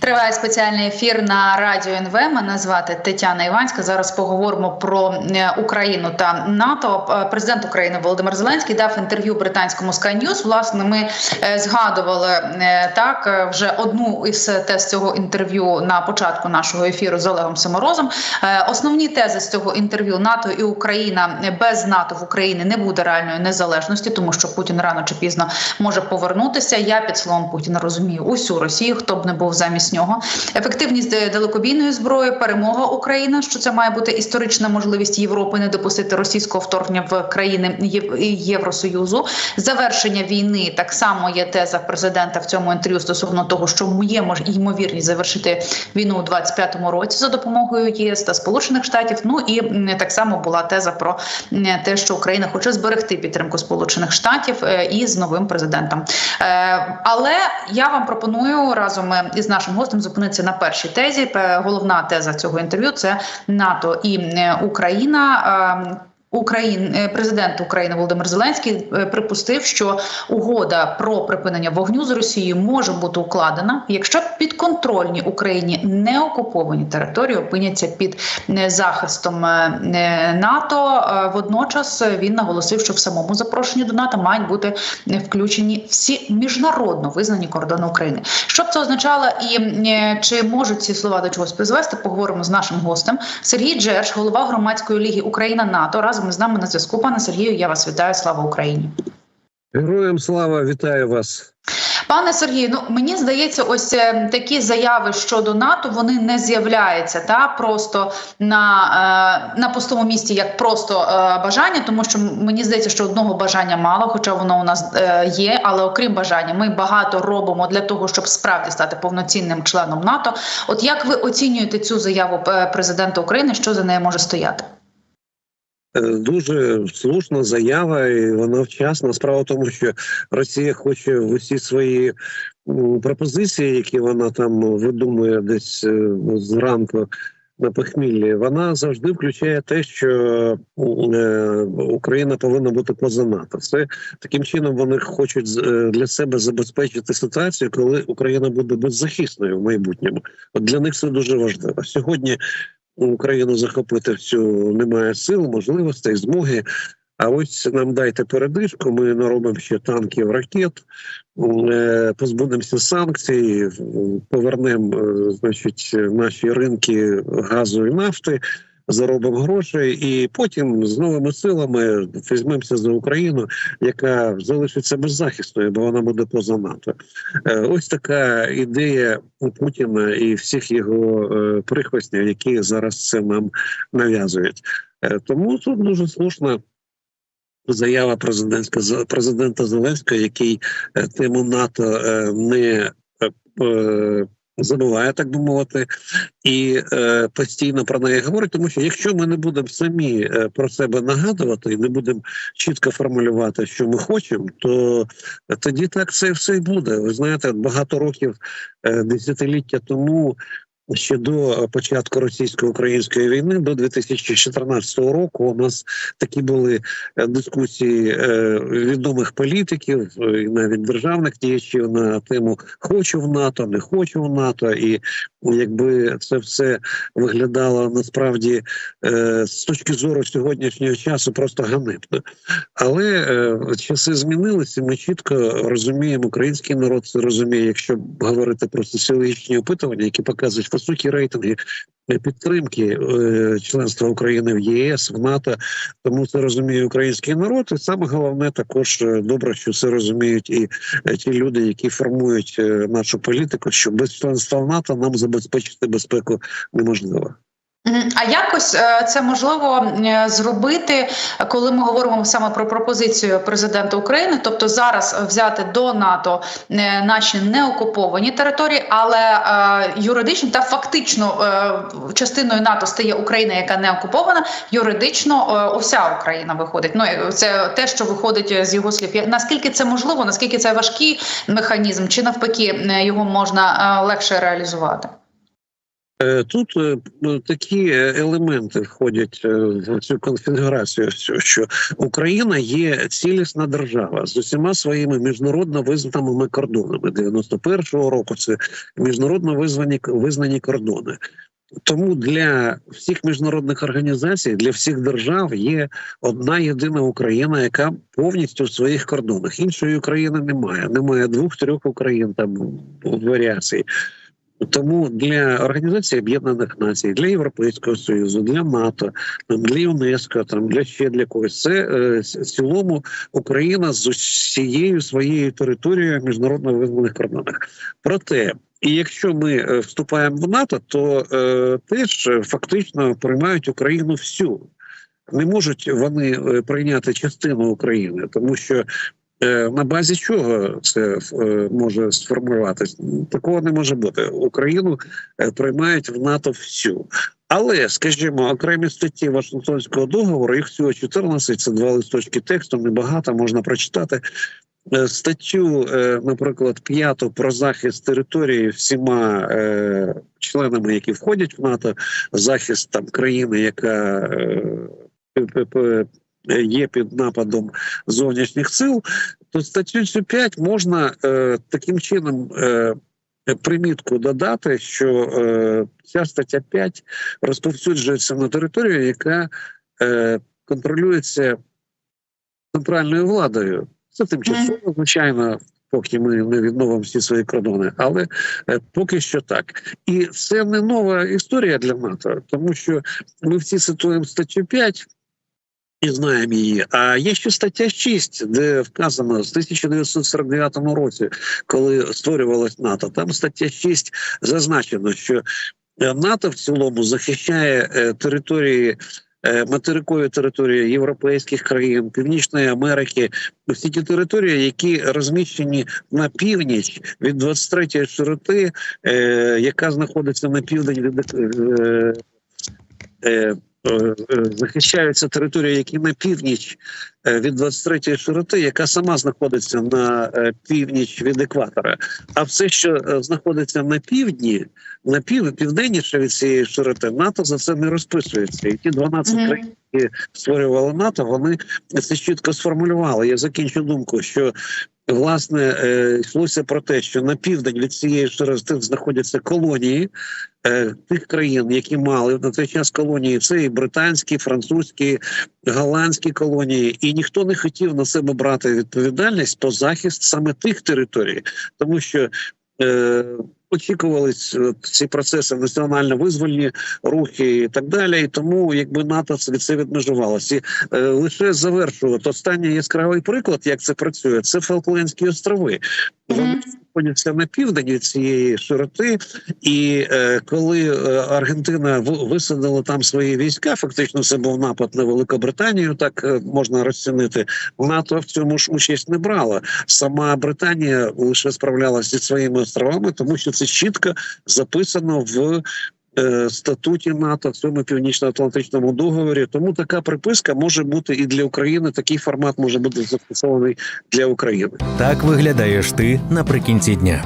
Триває спеціальний ефір на радіо НВ. Мене звати Тетяна Іванська. Зараз поговоримо про е, Україну та НАТО. Е, Президент України Володимир Зеленський дав інтерв'ю британському Sky News. Власне, ми е, згадували так вже одну із тез цього інтерв'ю на початку нашого ефіру з Олегом Саморозом. Основні тези з цього інтерв'ю НАТО і Україна без НАТО в Україні не буде реальної незалежності, тому що Путін рано чи пізно може повернутися. Я під словом Путіна розумію усю Росію, хто б не був замість нього. Ефективність е, далекобійної зброї, перемога України, що це має бути історична можливість Європи не допустити російського вторгнення в країни Євросоюзу. Завершення війни так само є теза президента в цьому інтерв'ю стосовно того, що є ймовірність завершити війну у 25-му році за допомогою ЄС та Сполучених Штатів. Ну і так само була теза про те, що Україна хоче зберегти підтримку Сполучених Штатів е, із новим президентом. Е, Але я вам пропоную разом із нашим гостем зупинитися на першій тезі. Головна теза цього інтерв'ю це НАТО і е, Україна. Україн е, президент України Володимир Зеленський е, припустив, що угода про припинення вогню з Росією може бути укладена, якщо підконтрольні Україні не окуповані території опиняться під е, захистом НАТО. Водночас він наголосив, що в самому запрошенні до НАТО мають бути включені всі міжнародно визнані кордони України. Що б це означало, і чи можуть ці слова до чогось призвести? Поговоримо з нашим гостем. Сергій Джерш, голова громадської ліги Україна НАТО. Разом із нами на зв'язку. Пане Сергію, я вас вітаю. Слава Україні. Героям слава, вітаю вас. Пане Сергію, ну мені здається, ось е, такі заяви щодо НАТО вони не з'являються та просто на, е, на пустому місці як просто е, бажання, тому що мені здається, що одного бажання мало, хоча воно у нас є. Але окрім бажання, ми багато робимо для того, щоб справді стати повноцінним членом НАТО. От як ви оцінюєте цю заяву президента України, що за нею може стояти? Е, Дуже слушна заява, і вона вчасна. Справа в тому, що Росія хоче в усі свої пропозиції, які вона там видумує десь е, зранку на похміллі, вона завжди включає те, що е, Україна повинна бути поза НАТО. Це таким чином вони хочуть для себе забезпечити ситуацію, коли Україна буде беззахисною в майбутньому. От для них це дуже важливо. Сьогодні Україну захопити всю немає сил, можливостей, змоги. А ось нам дайте передишку. Ми наробимо ще танків, ракет, е, позбудемося санкцій, повернемо, е, значить, наші ринки газу і нафти, заробимо грошей, і потім з новими силами візьмемося за Україну, яка залишиться беззахисною, бо вона буде поза НАТО. Е, Ось така ідея у Путіна і всіх його е, прихвостнів, які зараз це нам нав'язують. Е, Тому тут дуже слушна заява президентська президента Зеленського, який тему НАТО не забуває, так би мовити, і е, постійно про неї говорить. Тому що якщо ми не будемо самі е, про себе нагадувати і не будемо чітко формулювати, що ми хочемо, то тоді так це все і буде. Ви знаєте, багато років е, десятиліття тому. Ще до початку російсько-української війни, до 2014 року, у нас такі були е, дискусії е, відомих політиків е, і навіть державних діячів на тему хочу в НАТО, не хочу в НАТО, і якби це все виглядало насправді е, з точки зору сьогоднішнього часу просто ганебно. Але е, часи змінилися. Ми чітко розуміємо, український народ це розуміє, якщо говорити про соціологічні опитування, які показують високі рейтинги е, підтримки е, членства України в ЄС, в НАТО. Тому це розуміє український народ. І саме головне також е, добре, що це розуміють і ті люди, які формують нашу політику, що без членства в НАТО нам забезпечити безпеку неможливо. А якось е, це можливо е, зробити, коли ми говоримо саме про пропозицію президента України, тобто зараз взяти до НАТО е, наші неокуповані території, але юридично та фактично частиною НАТО стає Україна, яка не окупована. Юридично уся Україна виходить. Ну це те, що виходить з його слів. Наскільки це можливо? Наскільки це важкий механізм, чи навпаки його можна легше реалізувати? Е, Тут е, ну, такі е, елементи входять е, в цю конфігурацію, що Україна є цілісна держава з усіма своїми міжнародно визнаними кордонами. 91-го року це міжнародно визнані визнані кордони. Тому для всіх міжнародних організацій, для всіх держав є одна єдина Україна, яка повністю в своїх кордонах. Іншої України немає. Немає двох-трьох Україн там варіацій. Тому для Організації Об'єднаних Націй, для Європейського Союзу, для НАТО, для ЮНЕСКО, там для ще для когось, це е, в цілому Україна з усією своєю територією міжнародно визнаних кордонах. Проте, і якщо ми е, вступаємо в НАТО, то е, теж фактично приймають Україну всю. Не можуть вони е, прийняти частину України, тому що На базі чого це е, може сформуватись? Такого не може бути. Україну е, приймають в НАТО всю. Але, скажімо, окремі статті Вашингтонського договору, їх всього 14, це два листочки тексту, небагато можна прочитати. Е, Статтю, е, наприклад, п'яту про захист території всіма е, членами, які входять в НАТО, захист там країни, яка е, є під нападом зовнішніх сил, то статтю 5 можна е, таким чином е, примітку додати, що е, ця стаття 5 розповсюджується на територію, яка е, контролюється центральною владою. Це тимчасово, звичайно. Поки ми не відновимо всі свої кордони, але е, поки що так, і це не нова історія для НАТО, тому що ми всі цитуємо статтю 5, і знаємо її. А є ще стаття 6, де вказано з 1949 році, коли створювалось НАТО. Там стаття 6 зазначено, що НАТО в цілому захищає е, території. е, Материкові території європейських країн, Північної Америки, всі ті території, які розміщені на північ від 23-ї широти, е, яка знаходиться на південь від е, е, захищаються території, які на північ е, від 23-ї широти, яка сама знаходиться на е, північ від екватора. А все, що е, знаходиться на півдні, на пів південніше від цієї широти, НАТО за це не розписується. І ті 12 Мгм. країн, які створювали НАТО, вони це чітко сформулювали. Я закінчу думку, що. Власне, е, йшлося про те, що на південь від цієї широти знаходяться колонії е, тих країн, які мали на той час колонії, це і британські, французькі, голландські колонії, і ніхто не хотів на себе брати відповідальність по захист саме тих територій, тому що. Е, Очікувались е, ці процеси національно-визвольні рухи і так далі, і тому якби НАТО від це відмежувалося. І, е, лише завершувати останній яскравий приклад, як це працює, це Фолклендські острови. Вони. Знаходяться на південі цієї широти, і е, коли е, Аргентина висадила там свої війська, фактично це був напад на Великобританію, так е, можна розцінити. НАТО в цьому ж участь не брала. Сама Британія лише справлялася зі своїми островами, тому що це чітко записано в. Е, Статуті НАТО в цьому північно-атлантичному договорі, тому така приписка може бути і для України. Такий формат може бути застосований для України. Так виглядаєш ти наприкінці дня.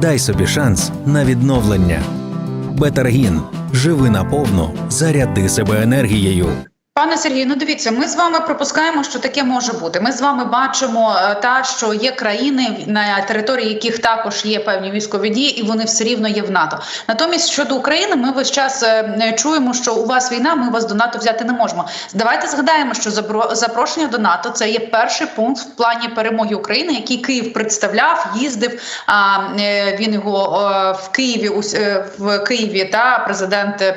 Дай собі шанс на відновлення. Бетаргін. Живи наповну, заряди себе енергією. Пане Сергію, ну дивіться, ми з вами пропускаємо, що таке може бути. Ми з вами бачимо е, та що є країни, на території яких також є певні військові дії, і вони все рівно є в НАТО. Натомість щодо України, ми весь час е, чуємо, що у вас війна, ми вас до НАТО взяти не можемо. Давайте згадаємо, що запрошення до НАТО це є перший пункт в плані перемоги України, який Київ представляв, їздив. А е, він його е, в Києві е, в Києві та президент.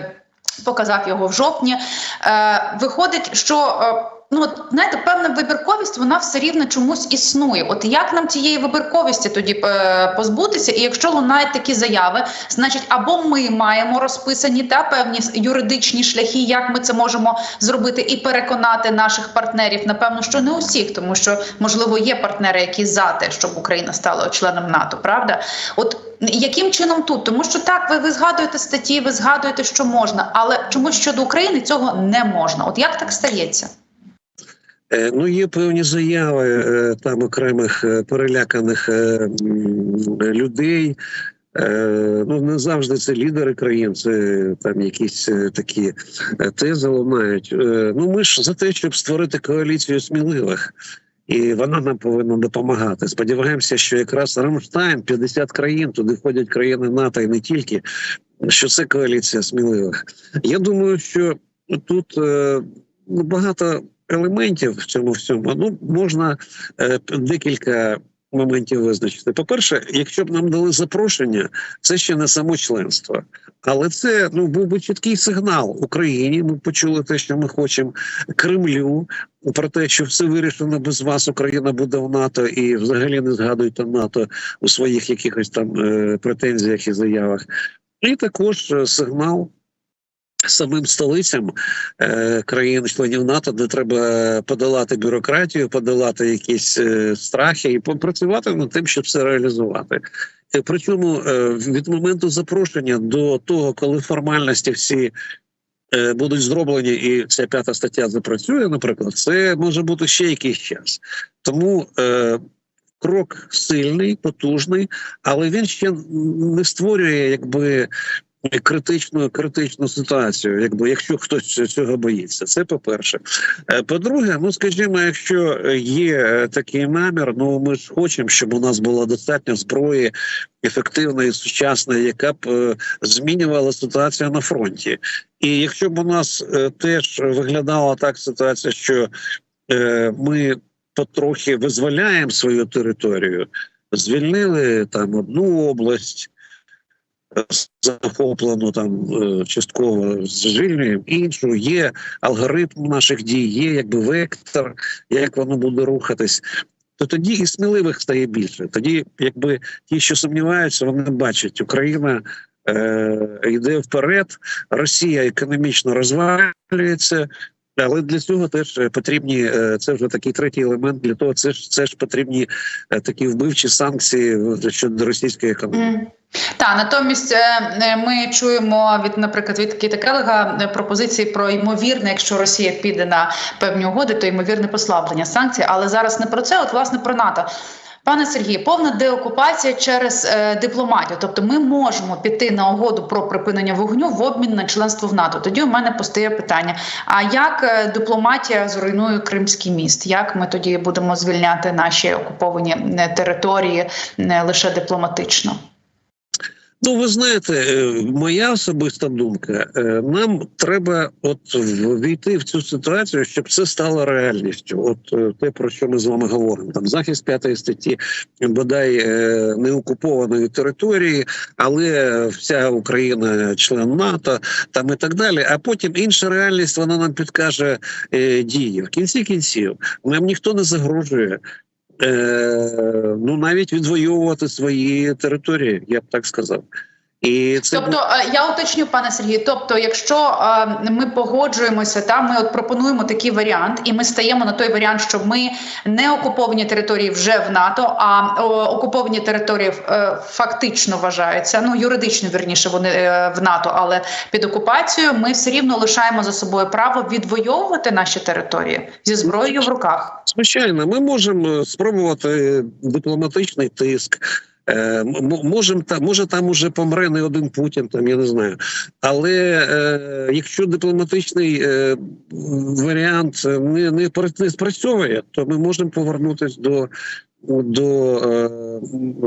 Показав його в жовтні. Е, виходить, що е, ну знаєте, певна вибірковість вона все рівно чомусь існує. От як нам цієї вибірковості тоді е, позбутися? І якщо лунають такі заяви, значить або ми маємо розписані та певні юридичні шляхи, як ми це можемо зробити, і переконати наших партнерів. Напевно, що не усіх, тому що можливо є партнери, які за те, щоб Україна стала членом НАТО, правда? От яким чином тут? Тому що так, ви, ви згадуєте статті, ви згадуєте, що можна, але чомусь щодо України цього не можна. От як так стається? Е, Ну, є певні заяви е, там окремих е, переляканих людей. Ну не завжди це лідери країн, це там якісь такі тези лунають. Е, ну ми ж за те, щоб створити коаліцію сміливих. І вона нам повинна допомагати. Сподіваємося, що якраз Рамштайн, 50 країн, туди входять країни НАТО і не тільки, що це коаліція сміливих. Я думаю, що тут ну, багато елементів в цьому всьому. Ну можна е, декілька моментів визначити. По-перше, якщо б нам дали запрошення, це ще не само членство. Але це ну був би чіткий сигнал Україні. Ми почули те, що ми хочемо Кремлю про те, що все вирішено без вас. Україна буде в НАТО, і взагалі не згадуйте НАТО у своїх якихось там е, претензіях і заявах. І також е, сигнал. Самим столицям е, країн-членів НАТО, де треба подолати бюрократію, подолати якісь е, страхи і попрацювати над тим, щоб це реалізувати. Е, Причому е, від моменту запрошення до того, коли формальності всі е, будуть зроблені, і ця п'ята стаття запрацює, наприклад, це може бути ще якийсь час. Тому е, крок сильний, потужний, але він ще не створює якби. Критичну критичну ситуацію, якби якщо хтось цього боїться, це по перше. По-друге, ну скажімо, якщо є е, такий намір, ну ми ж хочемо, щоб у нас було достатньо зброї ефективної, сучасної, яка б е, змінювала ситуацію на фронті. І якщо б у нас е, теж виглядала так ситуація, що е, ми потрохи визволяємо свою територію, звільнили там одну область. Захоплену там е, частково звільнюємо іншу. Є алгоритм наших дій, є якби вектор, як воно буде рухатись. То тоді і сміливих стає більше. Тоді, якби ті, що сумніваються, вони бачать, Україна е, йде вперед, Росія економічно розвалюється. Але для цього теж е, потрібні е, це вже такий третій елемент. Для того це ж це ж потрібні е, такі вбивчі санкції щодо російської економіки. Та натомість ми чуємо від, наприклад, від Кіта Келега е, пропозиції про ймовірне, якщо Росія піде на певні угоди, то ймовірне послаблення санкцій. Але зараз не про це, от власне про НАТО. Пане Сергію, повна деокупація через е, дипломатію. Тобто, ми можемо піти на угоду про припинення вогню в обмін на членство в НАТО. Тоді у мене постає питання: а як е, дипломатія зруйнує Кримський міст? Як ми тоді будемо звільняти наші окуповані е, території не лише дипломатично? Ну, ви знаєте, е, моя особиста думка. е, Нам треба от війти в цю ситуацію, щоб це стало реальністю. От е, те, про що ми з вами говоримо, там захист п'ятої статті, бодай е, неокупованої території, але вся Україна член НАТО, там і так далі. А потім інша реальність вона нам підкаже дії. В кінці кінців нам ніхто не загрожує. Е, ну навіть відвоювати свої території, я б так сказав. І це Тобто е, я уточню, пане Сергію. Тобто, якщо е, ми погоджуємося, та ми от пропонуємо такий варіант, і ми стаємо на той варіант, що ми не окуповані території вже в НАТО, а о, окуповані території е, фактично вважаються. Ну юридично вірніше вони е, в НАТО, але під окупацією ми все рівно лишаємо за собою право відвоювати наші території зі зброєю в руках. звичайно, ми можемо спробувати дипломатичний тиск. Е, можем може там уже помре не один Путін, там я не знаю. Але е, якщо дипломатичний е, варіант не, не, не спрацьовує, то ми можемо повернутися до, до е,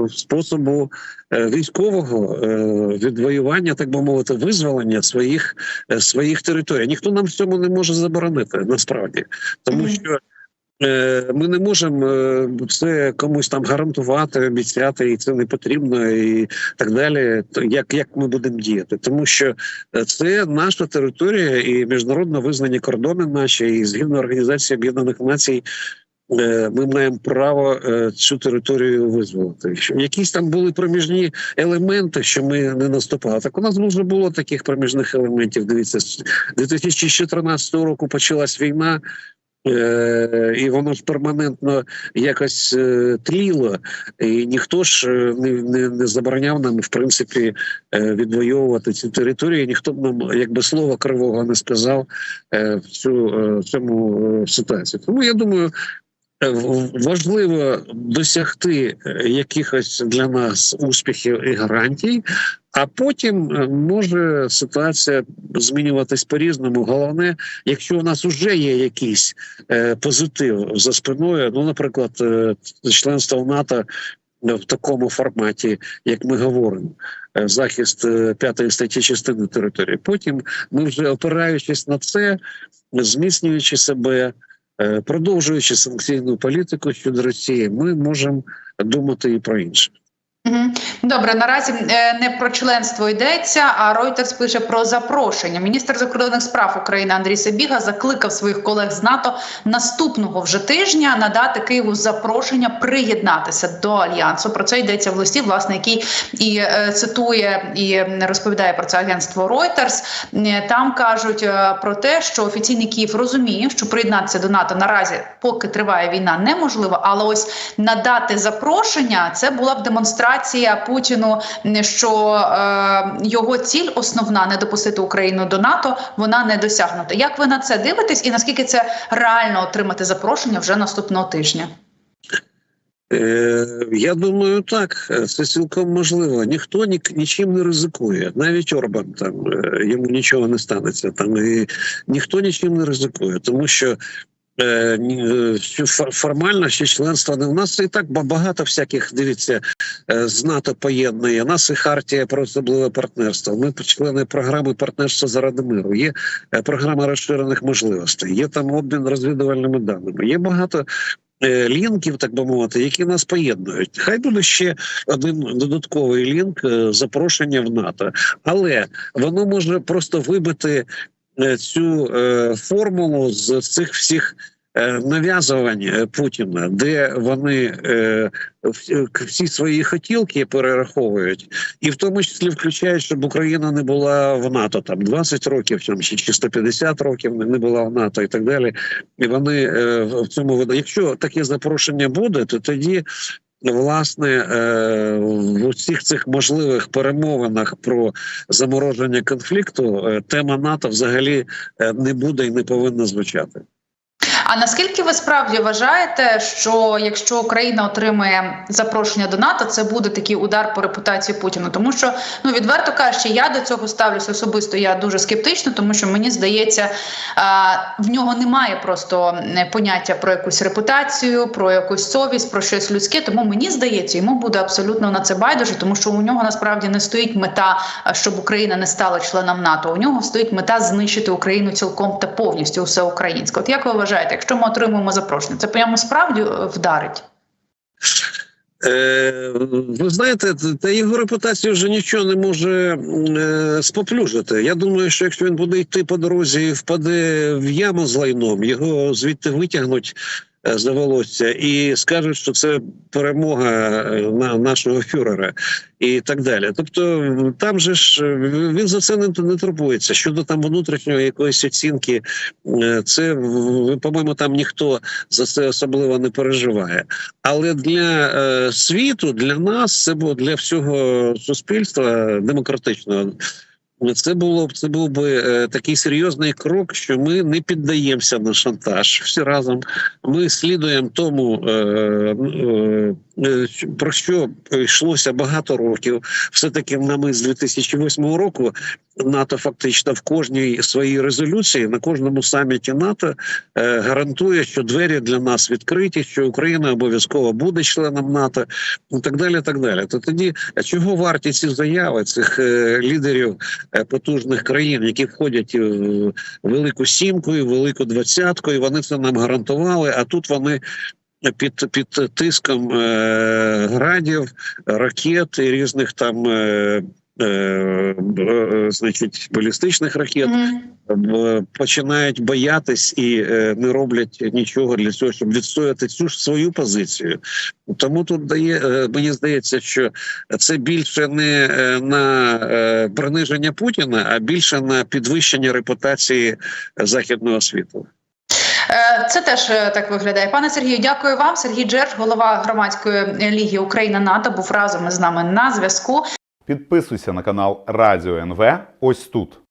способу е, військового е, відвоювання, так би мовити, визволення своїх, е, своїх територій. Ніхто нам в цьому не може заборонити насправді, тому що. Е, Ми не можемо це комусь там гарантувати, обіцяти, і це не потрібно, і так далі. Як, як ми будемо діяти? Тому що е, це наша територія і міжнародно визнані кордони наші, і згідно Організації Об'єднаних Націй. е, Ми маємо право цю територію визволити. Якісь там були проміжні елементи, що ми не наступали. Так у нас вже було таких проміжних елементів. Дивіться, з 2014 року почалась війна. Е, і воно ж перманентно якось е, тліло, і ніхто ж е, не, не, не забороняв нам, в принципі, відвоювати ці території. Ніхто б нам якби слова кривого не сказав в цю в цьому ситуації. Тому я думаю. важливо досягти якихось для нас успіхів і гарантій, а потім е, може ситуація змінюватись по-різному. Головне, якщо у нас вже є якийсь е, позитив за спиною, ну, наприклад, е, членство в НАТО в такому форматі, як ми говоримо. е, Захист е, п'ятої статті частини території. Потім ми вже опираючись на це, зміцнюючи себе, е, продовжуючи санкційну політику щодо Росії, ми можемо думати і про інше. Добре, наразі е, не про членство йдеться, а Reuters пише про запрошення. Міністр закордонних справ України Андрій Сабіга закликав своїх колег з НАТО наступного вже тижня надати Києву запрошення приєднатися до альянсу. Про це йдеться в листі, власне, який і е, цитує і розповідає про це агентство Reuters. Е, Там кажуть про те, що офіційний Київ розуміє, що приєднатися до НАТО наразі, поки триває війна, неможливо, але ось надати запрошення це була б демонстрація Путіну, що е, його ціль основна не допустити Україну до НАТО, вона не досягнута. Як ви на це дивитесь, і наскільки це реально отримати запрошення вже наступного тижня? Е, я думаю, так це цілком можливо. Ніхто ні, нічим не ризикує. Навіть Орбан там е, йому нічого не станеться. Там і ніхто нічим не ризикує, тому що. Е, е, Формально ще членство не в нас і так багато всяких дивіться е, з НАТО поєднує. Нас і хартія про особливе партнерство. Ми члени програми партнерства заради миру. Є програма розширених можливостей. Є там обмін розвідувальними даними. Є багато лінків, так би мовити, які нас поєднують. Хай буде ще один додатковий лінк запрошення в НАТО, але воно може просто вибити цю е, формулу з цих всіх. е, Нав'язувань е, Путіна, де вони е, всі свої хотілки перераховують, і в тому числі включають, щоб Україна не була в НАТО там 20 років, там, чи чи 150 років не була в НАТО і так далі. І вони е, в цьому. Якщо таке запрошення буде, то тоді. Власне, е, в усіх цих можливих перемовинах про замороження конфлікту е, тема НАТО взагалі е, не буде і не повинна звучати. Наскільки ви справді вважаєте, що якщо Україна отримає запрошення до НАТО, це буде такий удар по репутації Путіна? Тому що ну відверто кажучи, я до цього ставлюся особисто. Я дуже скептично, тому що мені здається, в нього немає просто поняття про якусь репутацію, про якусь совість, про щось людське. Тому мені здається, йому буде абсолютно на це байдуже, тому що у нього насправді не стоїть мета, щоб Україна не стала членом НАТО. У нього стоїть мета знищити Україну цілком та повністю усе українське. От як ви вважаєте, якщо ми отримуємо запрошення, це прямо справді е, вдарить? Е, ви знаєте, та його репутацію вже нічого не може е, споплюжити. Я думаю, що якщо він буде йти по дорозі і впаде в яму з лайном, його звідти витягнуть е, за волосся і скажуть, що це перемога е, на нашого фюрера і так далі. Тобто, там же ж е, він за це не, не турбується. Щодо там внутрішньої якоїсь оцінки, це по-моєму, там ніхто за це особливо не переживає. Але для е, світу, для нас, це було для всього суспільства демократичного. Це було б це був би е, такий серйозний крок, що ми не піддаємося на шантаж всі разом. Ми слідуємо тому, е, е, про що йшлося багато років. Все таки нами з 2008 року НАТО фактично в кожній своїй резолюції на кожному саміті НАТО гарантує, що двері для нас відкриті, що Україна обов'язково буде членом НАТО, і так далі. Так далі. То тоді чого варті ці заяви цих лідерів потужних країн, які входять в велику сімку і велику двадцятку, і вони це нам гарантували. А тут вони. Під під тиском е, градів, ракет і різних там е, е, е, значить балістичних ракет Мгм. е, починають боятись і е, не роблять нічого для цього, щоб відстояти цю ж свою позицію. Тому тут дає е, мені здається, що це більше не е, на е, приниження Путіна, а більше на підвищення репутації західного світу. Е, Це теж е, так виглядає. Пане Сергію, дякую вам. Сергій Джерж, голова громадської ліги Україна НАТО, був разом із нами на зв'язку. Підписуйся на канал Радіо НВ ось тут.